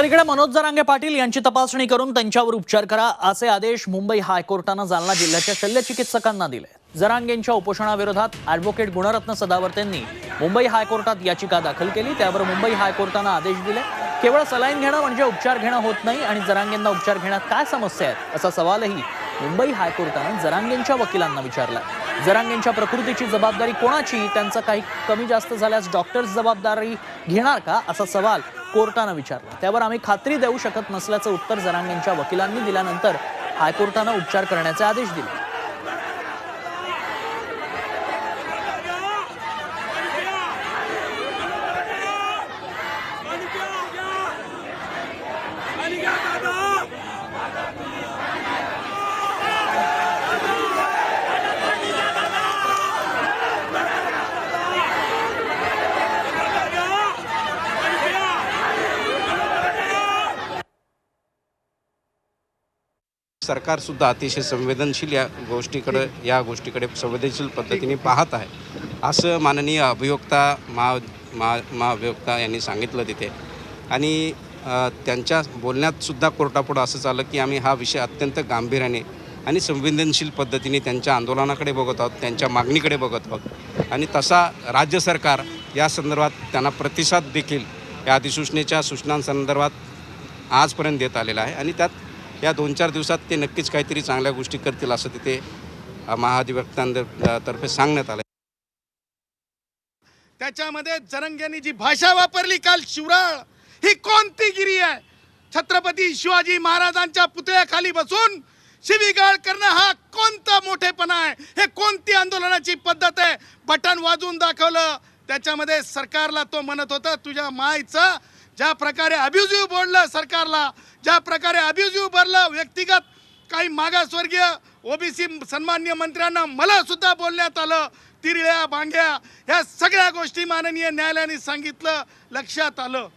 तर इकडे मनोज जरांगे पाटील यांची तपासणी करून त्यांच्यावर उपचार करा असे आदेश मुंबई हायकोर्टानं जालना जिल्ह्याच्या शल्यचिकित्सकांना दिले. जरांगेंच्या उपोषणाविरोधात अॅडव्होकेट गुणरत्न सदावर्तेंनी मुंबई हायकोर्टात याचिका दाखल केली. त्यावर मुंबई हायकोर्टानं आदेश दिले. केवळ सलाईन घेणं म्हणजे उपचार घेणं होत नाही आणि जरांगेंना उपचार घेण्यात काय समस्या आहेत असा सवालही मुंबई हायकोर्टानं जरांगेंच्या वकिलांना विचारला जरांगेंच्या प्रकृतीची जबाबदारी कोणाची? त्यांचं काही कमी जास्त झाल्यास डॉक्टर्स जबाबदारी घेणार का? असा सवाल कोर्टानं विचारला. त्यावर आम्ही खात्री देऊ शकत नसल्याचं उत्तर जरांगेंच्या वकिलांनी दिल्यानंतर हायकोर्टानं उपचार करण्याचे आदेश दिले. सरकार सरकारसुद्धा अतिशय संवेदनशील या गोष्टीकडे या गोष्टीकडे संवेदनशील पद्धतीने पाहत आहे. असं माननीय अभियोक्ता महा महा महाअभियोक्ता यांनी सांगितलं तिथे. आणि त्यांच्या बोलण्यातसुद्धा कोर्टापुढं असं झालं की आम्ही हा विषय अत्यंत गांभीर्याने आणि संवेदनशील पद्धतीने त्यांच्या आंदोलनाकडे बघत आहोत त्यांच्या मागणीकडे बघत आहोत. आणि तसा राज्य सरकार या संदर्भात त्यांना प्रतिसाद देखील या अधिसूचनेच्या सूचनांसंदर्भात आजपर्यंत देत आलेला आहे. आणि त्यात या दोन चार दिवसात ते नक्कीच काहीतरी चांगल्या गोष्टी करतील असं तिथे महाधिवक्त्यांतर्फे सांगण्यात आलं त्याच्यामध्ये जरंग्यांनी जी भाषा वापरली काल शिवराळ ही कोणती गिरी आहे? छत्रपती शिवाजी महाराजांच्या पुतळ्याखाली बसून शिवीगाळ करणं हा कोणता मोठेपणा आहे? हे कोणती आंदोलनाची पद्धत आहे? बटन वाजवून दाखवलं. त्याच्यामध्ये सरकारला तो म्हणत होता तुझ्या मायचं ज्या प्रकारे अब्युझिव्ह बोललं सरकारला ज्या प्रकारे अब्युझिव्ह भरलं व्यक्तिगत काही मागासवर्गीय ओबीसी सन्मान्य मंत्र्यांना मला सुद्धा बोलण्यात आलं तिरळ्या बांग्या ह्या सगळ्या गोष्टी माननीय न्यायालयाने सांगितलं लक्षात आलं.